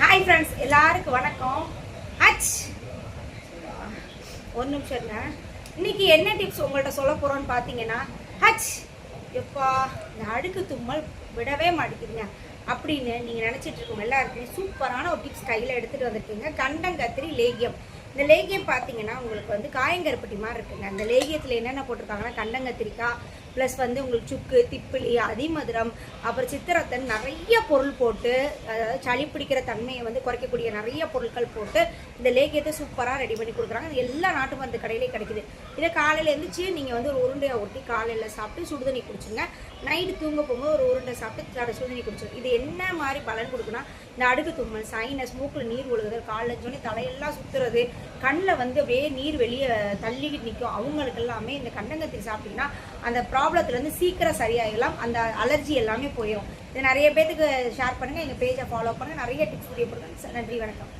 Hi friends எல்லாருக்கும் வணக்கம். H ஒரு நிமிஷம் இருங்க. இன்னைக்கு என்ன டிப்ஸ் உங்கள்கிட்ட சொல்ல போகிறோன்னு பார்த்தீங்கன்னா ஹச் எப்பா இந்த அழுக்கு தும்மல் விடவே மாட்டேங்குதுங்க. அப்படின்னு நீங்கள் நினச்சிட்டு இருக்கோம் எல்லாருக்குமே சூப்பரான ஒரு டிப்ஸ் கையில் எடுத்துகிட்டு வந்திருக்கீங்க. கண்டங்கத்திரி லேகியம். இந்த லேகியம் பார்த்தீங்கன்னா உங்களுக்கு வந்து காயங்கருப்பட்டி மாதிரி இருக்குங்க. அந்த லேகியத்தில் என்னென்ன போட்டிருக்காங்கன்னா கண்டங்கத்திரிக்காய் ப்ளஸ் வந்து உங்களுக்கு சுக்கு திப்பிலி அதிமதுரம் அப்புறம் சித்திரத்தன் நிறைய பொருள் போட்டு அதாவது சளி பிடிக்கிற தன்மையை வந்து குறைக்கக்கூடிய நிறைய பொருட்கள் போட்டு இந்த லேகியத்தை சூப்பராக ரெடி பண்ணி கொடுக்குறாங்க. இது எல்லா நாட்டு மருந்து கடையிலே கிடைக்குது. இதை காலையில் எழுந்திரிச்சு நீங்கள் வந்து ஒரு உருண்டையை ஒட்டி காலையில் சாப்பிட்டு சுடுதண்ணி குடிச்சுங்க நைட்டு தூங்க போகும்போது ஒரு உருண்டை சாப்பிட்டு தட சுடுதண்ணி குடிச்சிடும் இது என்ன மாதிரி பலன் கொடுக்குன்னா இந்த அடுக்கு தும்மல் சைனஸ் மூக்கில் நீர் ஒழுகுதல் காலைல சொன்னி தலையெல்லாம் சுற்றுறது கண்ணில் வந்து அப்படியே நீர் வெளியே தள்ளிக்கிட்டு நிற்கும். அவங்களுக்கு எல்லாமே இந்த கண்டங்கத்திரி சாப்பிட்டீங்கன்னா அந்த ப்ராப்ளத்துலேருந்து சீக்கிரம் சரியாயிடலாம். அந்த அலர்ஜி எல்லாமே போயிடும் இது நிறைய பேத்துக்கு ஷேர் பண்ணுங்கள் எங்கள் பேஜை ஃபாலோ பண்ணுங்கள் நிறைய டிப்ஸ் வீடியோ கொடுங்க நன்றி வணக்கம்.